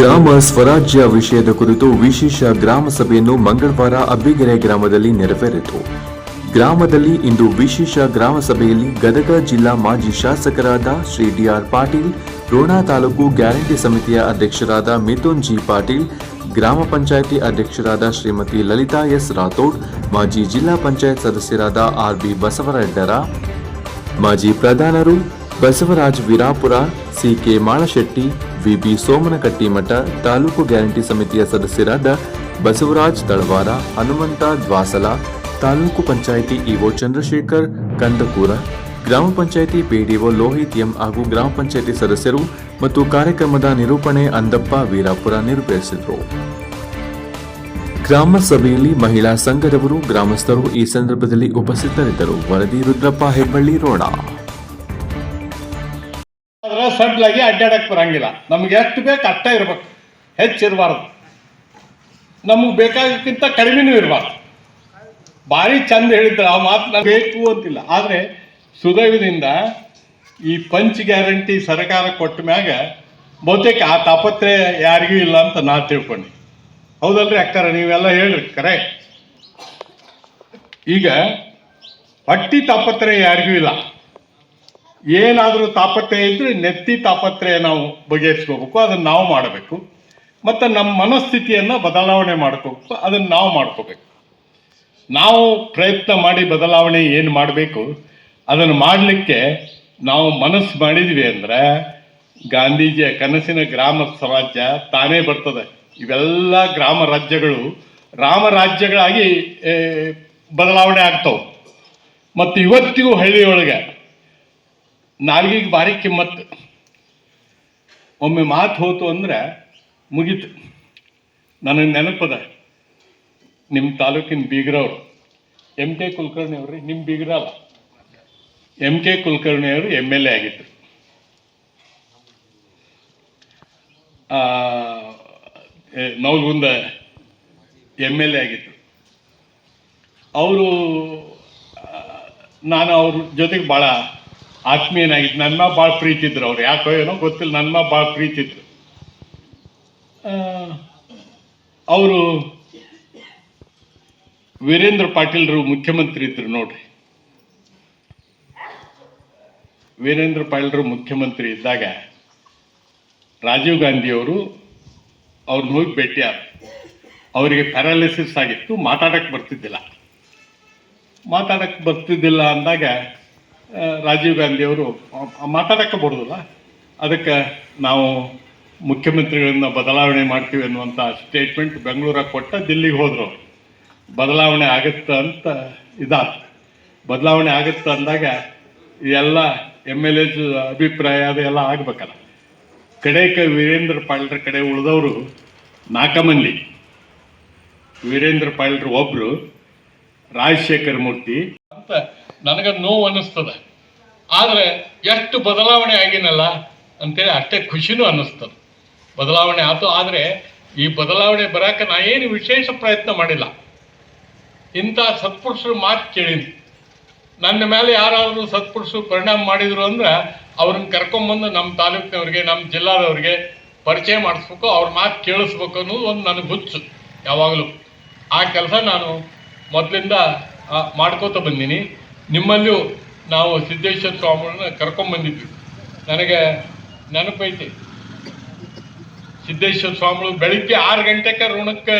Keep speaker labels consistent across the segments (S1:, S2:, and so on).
S1: ಗ್ರಾಮ ಸ್ವರಾಜ್ಯ ವಿಷಯದ ಕುರಿತು ವಿಶೇಷ ಗ್ರಾಮ ಸಭೆಯನ್ನು ಮಂಗಳವಾರ ಅಬ್ಬಿಗೆರೆ ಗ್ರಾಮದಲ್ಲಿ ನೆರವೇರಿತು. ಗ್ರಾಮದಲ್ಲಿ ಇಂದು ವಿಶೇಷ ಗ್ರಾಮ ಸಭೆಯಲ್ಲಿ ಗದಗ ಜಿಲ್ಲಾ ಮಾಜಿ ಶಾಸಕರಾದ ಶ್ರೀ ಡಿಆರ್ ಪಾಟೀಲ್, ರೋಣಾ ತಾಲೂಕು ಗ್ಯಾರಂಟಿ ಸಮಿತಿಯ ಅಧ್ಯಕ್ಷರಾದ ಮಿಥುನ್ ಜಿ ಪಾಟೀಲ್, ಗ್ರಾಮ ಪಂಚಾಯಿತಿ ಅಧ್ಯಕ್ಷರಾದ ಶ್ರೀಮತಿ ಲಲಿತಾ ಎಸ್ ರಾಥೋಡ್, ಮಾಜಿ ಜಿಲ್ಲಾ ಪಂಚಾಯತ್ ಸದಸ್ಯರಾದ ಆರ್ ಬಿ ಬಸವರೆಡ್ಡರ, ಮಾಜಿ ಪ್ರಧಾನರು Basavaraj Virapura CK Malashetty VB Somanakattimath taluk guarantee ಸಮಿತಿಯ ಸದಸ್ಯರಾದ ಬಸವರಾಜ್ ತಳವಾರ, ಹನುಮಂತ ದ್ವಾಸಲ, ತಾಲೂಕು ಪಂಚಾಯಿತಿ ಇಒ ಚಂದ್ರಶೇಖರ್, ಕಂದಕೂರ, ಗ್ರಾಮ ಪಂಚಾಯಿತಿ ಪಿಡಿಒ ಲೋಹಿತ್ ಎಂ ಹಾಗೂ ಗ್ರಾಮ ಪಂಚಾಯಿತಿ ಸದಸ್ಯರು ಮತ್ತು ಕಾರ್ಯಕ್ರಮದ ನಿರೂಪಣೆ ಅಂದಪ್ಪ ವೀರಾಪುರ ನಿರೂಪಿಸಿದರು ಗ್ರಾಮ ಸಭೆಯಲ್ಲಿ ಮಹಿಳಾ ಸಂಘದವರು, ಗ್ರಾಮಸ್ಥರು ಈ ಸಂದರ್ಭದಲ್ಲಿ ಉಪಸ್ಥಿತರಿದ್ದರು. ವರದಿ ರುದ್ರಪ್ಪ ಹೆಬ್ಬಳ್ಳಿ ರೋಣ.
S2: ಆದ್ರೆ ಸಡ್ಲಾಗಿ ಅಡ್ಡಾಡಕ್ ಬರಂಗಿಲ್ಲ. ನಮ್ಗೆ ಎಷ್ಟು ಬೇಕು ಅಷ್ಟೇ ಇರ್ಬೇಕು. ಹೆಚ್ಚಿರಬಾರ್ದು. ನಮಗೆ ಬೇಕಾಗಕ್ಕಿಂತ ಕಡಿಮೆನೂ ಇರಬಾರ್ದು. ಭಾರಿ ಚಂದ ಹೇಳಿದ್ರು. ಆ ಮಾತು ನಮ್ಗೆ ಬೇಕು ಅಂತಿಲ್ಲ. ಆದರೆ ಸುದೈವದಿಂದ ಈ ಪಂಚ್ ಗ್ಯಾರಂಟಿ ಸರ್ಕಾರ ಕೊಟ್ಟ ಮ್ಯಾಗ ಬಹುತೇಕ ಆ ತಾಪತ್ರೆ ಯಾರಿಗೂ ಇಲ್ಲ ಅಂತ ನಾ ತಿಳ್ಕೊಂಡೆ. ಹೌದಲ್ರಿ ಅಕ್ಕಾರ, ನೀವೆಲ್ಲ ಹೇಳ್ರಿ. ಕರೆ ಈಗ ಪಟ್ಟಿ ತಾಪತ್ರೆ ಯಾರಿಗೂ ಇಲ್ಲ. ಏನಾದರೂ ತಾಪತ್ರಯ ಇದ್ರೆ ನೆತ್ತಿ ತಾಪತ್ರಯ ನಾವು ಬಗೆಹರಿಸ್ಕೋಬೇಕು, ಅದನ್ನು ನಾವು ಮಾಡಬೇಕು. ಮತ್ತು ನಮ್ಮ ಮನಸ್ಥಿತಿಯನ್ನು ಬದಲಾವಣೆ ಮಾಡ್ಕೋಬೇಕು. ಅದನ್ನು ನಾವು ಮಾಡ್ಕೋಬೇಕು. ನಾವು ಪ್ರಯತ್ನ ಮಾಡಿ ಬದಲಾವಣೆ ಏನು ಮಾಡಬೇಕು, ಅದನ್ನು ಮಾಡಲಿಕ್ಕೆ ನಾವು ಮನಸ್ಸು ಮಾಡಿದ್ವಿ ಅಂದರೆ ಗಾಂಧೀಜಿಯ ಕನಸಿನ ಗ್ರಾಮ ಸ್ವರಾಜ್ಯ ತಾನೇ ಬರ್ತದೆ. ಇವೆಲ್ಲ ಗ್ರಾಮ ರಾಜ್ಯಗಳು ರಾಮ ರಾಜ್ಯಗಳಾಗಿ ಬದಲಾವಣೆ ಆಗ್ತವೆ. ಮತ್ತು ಇವತ್ತಿಗೂ ಹಳ್ಳಿಯೊಳಗೆ ನಾಲ್ಗಿಗೆ ಭಾರಿ ಕಿಮ್ಮತ್ತು ಒಮ್ಮೆ ಮಾತು ಹೋತು ಅಂದ್ರೆ ಮುಗೀತು. ನನಗೆ ನೆನಪದ ನಿಮ್ಮ ತಾಲೂಕಿನ ಬೀಗ್ರವ್ರು. ಎಂ ಕೆ ಕುಲಕರ್ಣಿ ಅವ್ರಿ ನಿಮ್ಮ ಬೀಗ್ರ ಅಲ್ಲ. ಎಂ ಕೆ ಕುಲಕರ್ಣಿ ಅವರು ಎಂ ಎಲ್ ಎ ಆಗಿದ್ರು. ನವಲ್ಗುಂದ ಎಂ ಎಲ್ ಎ ಆಗಿದ್ರು. ಅವರು ನಾನು ಅವ್ರ ಜೊತೆಗೆ ಭಾಳ ಆತ್ಮೀಯನಾಗಿದ್ದು ನನ್ನ ಭಾಳ ಪ್ರೀತಿ ಇದ್ರು ಅವ್ರು. ಯಾಕೋ ಏನೋ ಗೊತ್ತಿಲ್ಲ ನನ್ನ ಭಾಳ ಪ್ರೀತಿ ಇದ್ರು. ಅವರು ವೀರೇಂದ್ರ ಪಾಟೀಲ್ರು ಮುಖ್ಯಮಂತ್ರಿ ಇದ್ರು ನೋಡ್ರಿ. ವೀರೇಂದ್ರ ಪಾಟೀಲ್ರು ಮುಖ್ಯಮಂತ್ರಿ ಇದ್ದಾಗ ರಾಜೀವ್ ಗಾಂಧಿಯವರು ಅವ್ರನ್ನ ಹೋಗಿ ಭೇಟಿಯಾದ ಅವರಿಗೆ ಪ್ಯಾರಾಲಿಸಿಸ್ ಆಗಿತ್ತು ಮಾತಾಡಕ್ಕೆ ಬರ್ತಿದ್ದಿಲ್ಲ. ಮಾತಾಡಕ್ಕೆ ಬರ್ತಿದ್ದಿಲ್ಲ ಅಂದಾಗ ರಾಜೀವ್ ಗಾಂಧಿಯವರು ಮಾತಾಡಕ್ಕೆ ಬರೋದಿಲ್ಲ. ಅದಕ್ಕೆ ನಾವು ಮುಖ್ಯಮಂತ್ರಿಗಳನ್ನ ಬದಲಾವಣೆ ಮಾಡ್ತೀವಿ ಅನ್ನುವಂಥ ಸ್ಟೇಟ್ಮೆಂಟ್ ಬೆಂಗಳೂರಾಗ ಕೊಟ್ಟ ದಿಲ್ಲಿಗೆ ಹೋದರು ಬದಲಾವಣೆ ಆಗುತ್ತೆ ಅಂತ ಇದಾ. ಬದಲಾವಣೆ ಆಗುತ್ತೆ ಅಂದಾಗ ಎಲ್ಲ ಎಂ ಎಲ್ ಎಸ್ ಅಭಿಪ್ರಾಯ ಅದೆಲ್ಲ ಆಗ್ಬೇಕಲ್ಲ. ಕಡೆಕ ವೀರೇಂದ್ರ ಪಾಳ್ರ ಕಡೆ ಉಳಿದವರು ನಾಲ್ಕ ಮಂದಿ ವೀರೇಂದ್ರ ಪಾಳ್ರು ಒಬ್ರು, ರಾಜಶೇಖರ್ ಮೂರ್ತಿ ನನಗೆ ನೋವು ಅನ್ನಿಸ್ತದೆ. ಆದರೆ ಎಷ್ಟು ಬದಲಾವಣೆ ಆಗಿನಲ್ಲ ಅಂತೇಳಿ ಅಷ್ಟೇ ಖುಷಿನೂ ಅನ್ನಿಸ್ತದೆ. ಬದಲಾವಣೆ ಆಯ್ತು ಆದರೆ ಈ ಬದಲಾವಣೆ ಬರೋಕೆ ನಾ ಏನು ವಿಶೇಷ ಪ್ರಯತ್ನ ಮಾಡಿಲ್ಲ. ಇಂಥ ಸತ್ಪುರುಷರು ಮಾತು ಕೇಳೀನಿ. ನನ್ನ ಮೇಲೆ ಯಾರಾದರೂ ಸತ್ಪುರುಷರು ಪರಿಣಾಮ ಮಾಡಿದರು ಅಂದ್ರೆ ಅವ್ರನ್ನ ಕರ್ಕೊಂಬಂದು ನಮ್ಮ ತಾಲೂಕಿನವ್ರಿಗೆ, ನಮ್ಮ ಜಿಲ್ಲಾದವ್ರಿಗೆ ಪರಿಚಯ ಮಾಡಿಸ್ಬೇಕು, ಅವ್ರ ಮಾತು ಕೇಳಿಸ್ಬೇಕು ಅನ್ನೋದು ಒಂದು ನನಗೆ ಹುಚ್ಚು ಯಾವಾಗಲೂ. ಆ ಕೆಲಸ ನಾನು ಮೊದಲಿಂದ ಮಾಡ್ಕೋತ ಬಂದೀನಿ. ನಿಮ್ಮಲ್ಲಿಯೂ ನಾವು ಸಿದ್ದೇಶ್ವರ ಸ್ವಾಮಿಗಳನ್ನ ಕರ್ಕೊಂಬಂದಿದ್ವಿ ನನಗೆ ನೆನಪೈತಿ. ಸಿದ್ದೇಶ್ವರ ಸ್ವಾಮಿಗಳು ಬೆಳಿಗ್ಗೆ ಆರು ಗಂಟೆಗೆ ಋಣಕ್ಕೆ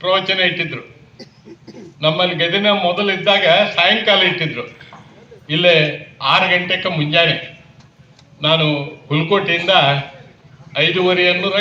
S2: ಪ್ರವಚನ ಇಟ್ಟಿದ್ರು. ನಮ್ಮಲ್ಲಿ ಗದಿನ ಮೊದಲಿದ್ದಾಗ ಸಾಯಂಕಾಲ ಇಟ್ಟಿದ್ರು. ಇಲ್ಲೇ ಆರು ಗಂಟೆಗೆ ಮುಂಜಾನೆ. ನಾನು ಹುಲ್ಕೋಟೆಯಿಂದ ಐದೂವರೆ ಅನ್ನೂರ